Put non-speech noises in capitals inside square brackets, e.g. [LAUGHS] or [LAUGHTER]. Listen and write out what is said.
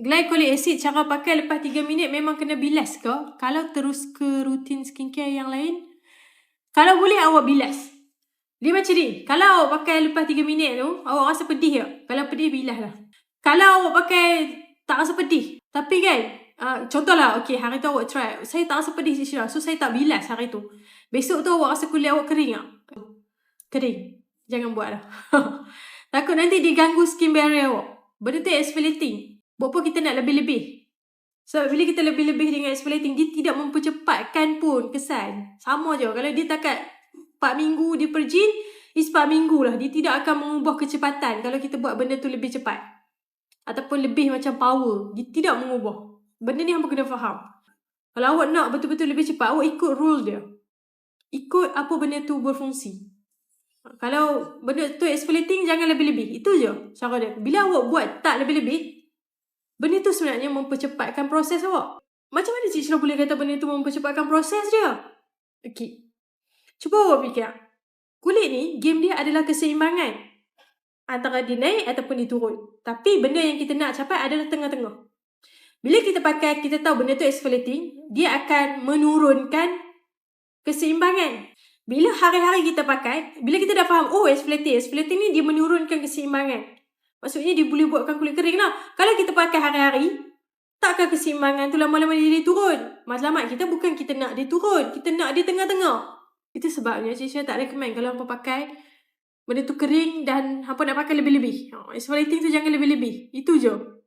glycolic acid cara pakai lepas 3 minit memang kena bilas ke? Kalau terus ke rutin skincare yang lain, kalau boleh awak bilas. Dia macam ni, kalau awak pakai lepas 3 minit tu, awak rasa pedih tak? Kalau pedih, bilas lah. Kalau awak pakai tak rasa pedih, tapi kan, uh, contohlah, okay, hari tu awak try, saya tak rasa pedih Syirah, so saya tak bilas hari tu. Besok tu awak rasa kulit awak kering tak? Kering. Jangan buat lah. [LAUGHS] Takut nanti diganggu skin barrier awak. Benda tu exfoliating. Buat apa kita nak lebih-lebih? Sebab so, bila kita lebih-lebih dengan exfoliating, dia tidak mempercepatkan pun kesan. Sama je. Kalau dia takat 4 minggu dia perjin, is 4 minggu lah. Dia tidak akan mengubah kecepatan kalau kita buat benda tu lebih cepat. Ataupun lebih macam power. Dia tidak mengubah. Benda ni hampa kena faham. Kalau awak nak betul-betul lebih cepat, awak ikut rule dia. Ikut apa benda tu berfungsi. Kalau benda tu exfoliating, jangan lebih-lebih. Itu je cara dia. Bila awak buat tak lebih-lebih, benda tu sebenarnya mempercepatkan proses awak. Macam mana Cik Syirah boleh kata benda tu mempercepatkan proses dia? Okay. Cuba awak fikir. Kulit ni, game dia adalah keseimbangan. Antara dia naik ataupun dia turun. Tapi benda yang kita nak capai adalah tengah-tengah. Bila kita pakai, kita tahu benda tu exfoliating, dia akan menurunkan keseimbangan. Bila hari-hari kita pakai, bila kita dah faham, oh exfoliating, exfoliating ni dia menurunkan keseimbangan. Maksudnya dia boleh buatkan kulit kering lah. Kalau kita pakai hari-hari, takkan keseimbangan tu lama-lama dia, dia turun. Matlamat kita bukan kita nak dia turun. Kita nak dia tengah-tengah. Itu sebabnya Cik tak recommend kalau hampa pakai benda tu kering dan hampa nak pakai lebih-lebih. Exfoliating tu jangan lebih-lebih. Itu je.